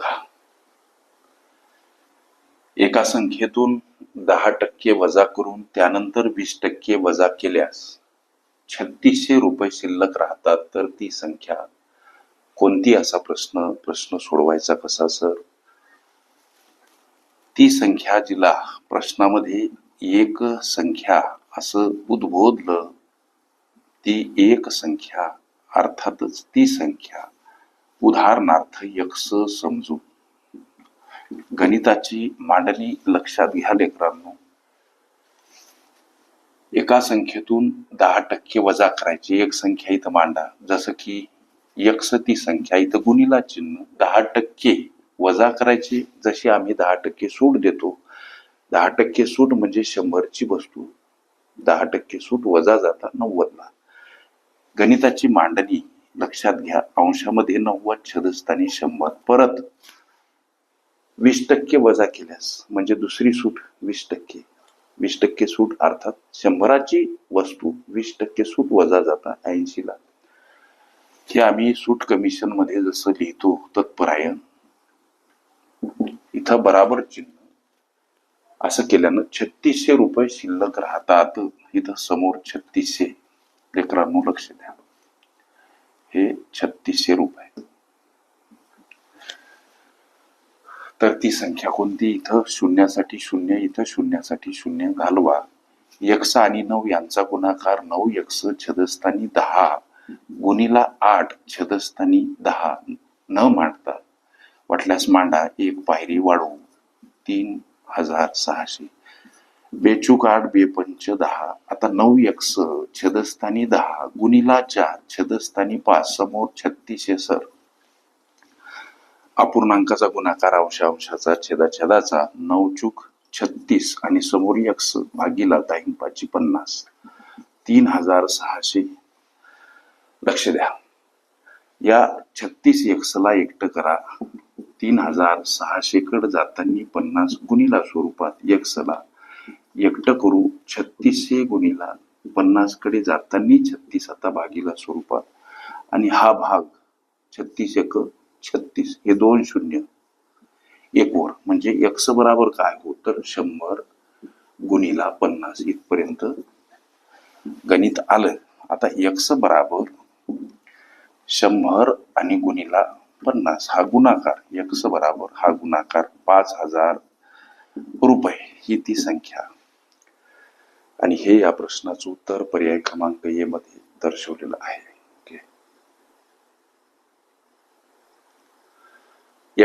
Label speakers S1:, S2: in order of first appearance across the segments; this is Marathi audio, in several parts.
S1: बघा एका संख्येतून दहा टक्के वजा करून त्यानंतर वीस टक्के वजा केल्यास छत्तीसशे रुपये शिल्लक राहतात तर ती संख्या कोणती असा प्रश्न प्रश्न सोडवायचा कसा सर? ती संख्या जिला प्रश्नामध्ये एक संख्या असं उद्बोधलं ती एक संख्या अर्थातच ती संख्या उदाहरणार्थ यक्स समजू. गणिताची मांडणी लक्षात घ्या लेकरांनो. एका संख्येतून दहा टक्के वजा करायची एक संख्या इथं मांडा. जसं की यक्स ती संख्या इथं गुणीला चिन्ह. दहा टक्के वजा करायची. जशी आम्ही दहा टक्के सूट देतो. दहा टक्के सूट म्हणजे शंभरची वस्तू. दहा टक्के सूट वजा जाता नव्वदला. गणिताची मांडणी लक्षात घ्या. अंशामध्ये नव्वद छदस्थानी शंभर. परत वीस टक्के वजा केल्यास म्हणजे दुसरी सूट वीस टक्के. वीस टक्के सूट अर्थात शंभराची वस्तू वीस टक्के सूट वजा जाता ऐंशीला हे आम्ही सूट कमिशनमध्ये जसं लिहितो तत्परायण इथं बराबर चिन्ह. असं केल्यानं छत्तीसशे रुपये शिल्लक राहतात. इथं समोर छत्तीसशे. लेकरांनो लक्ष द्या. हे छत्तीसशे रुपये. तर ती संख्या कोणती? इथं शून्यासाठी शून्य इथं शून्यासाठी शून्य घालवा. यक्ष आणि नऊ यांचा गुणाकार नऊ यक्ष छदस्थानी दहा गुणीला आठ छदस्थानी दहा. न मांडता. वाटल्यास मांडा. एक पायरी वाढवू. तीन हजार सहाशे. बेचूक आठ बेपंच दहा. आता नऊ यक्ष छेदस्थानी दहा. गुणीला चार छेदस्थानी पाच. समोर छत्तीसशे सर. अपूर्णांकाचा गुणाकार अंश अंशाचा छेदा छेदाचा नऊ चूक छत्तीस. आणि समोर यक्स भागीला दाईन पाची पन्नास. तीन हजार सहाशे. लक्ष द्या. या छत्तीस एक्सला एकटं करा. तीन हजार सहाशे कड जातानी पन्नास गुणिला स्वरूपात एक्सला एकटं करू छत्तीसशे गुणीला पन्नासकडे जाताना छत्तीस आता भागीला स्वरूपात. आणि हा भाग छत्तीस एक छत्तीस हे दोन शून्य. एक वर म्हणजे एक्स बराबर काय हो तर शंभर गुणीला पन्नास इथपर्यंत गणित आलं. आता एक्स बराबर शंभर आणि गुणीला पन्नास हा गुणाकार. एक्स बराबर हा गुणाकार पाच हजार रुपये. ही ती संख्या. आणि हे या प्रश्नाचं उत्तर पर्याय क्रमांक ए मध्ये दर्शवलेलं आहे. ओके.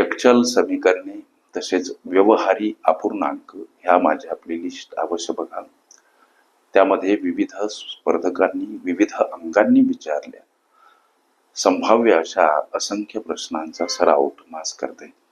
S1: एकचल समीकरणे तसेच व्यवहारी अपूर्णांक ह्या माझ्या प्लेलिस्ट अवश्य बघा. त्यामध्ये विविध स्पर्धकांनी विविध अंगांनी विचारल्या. संभाव्य अशा असंख्य प्रश्नांचा सराव तुम्हाला करते.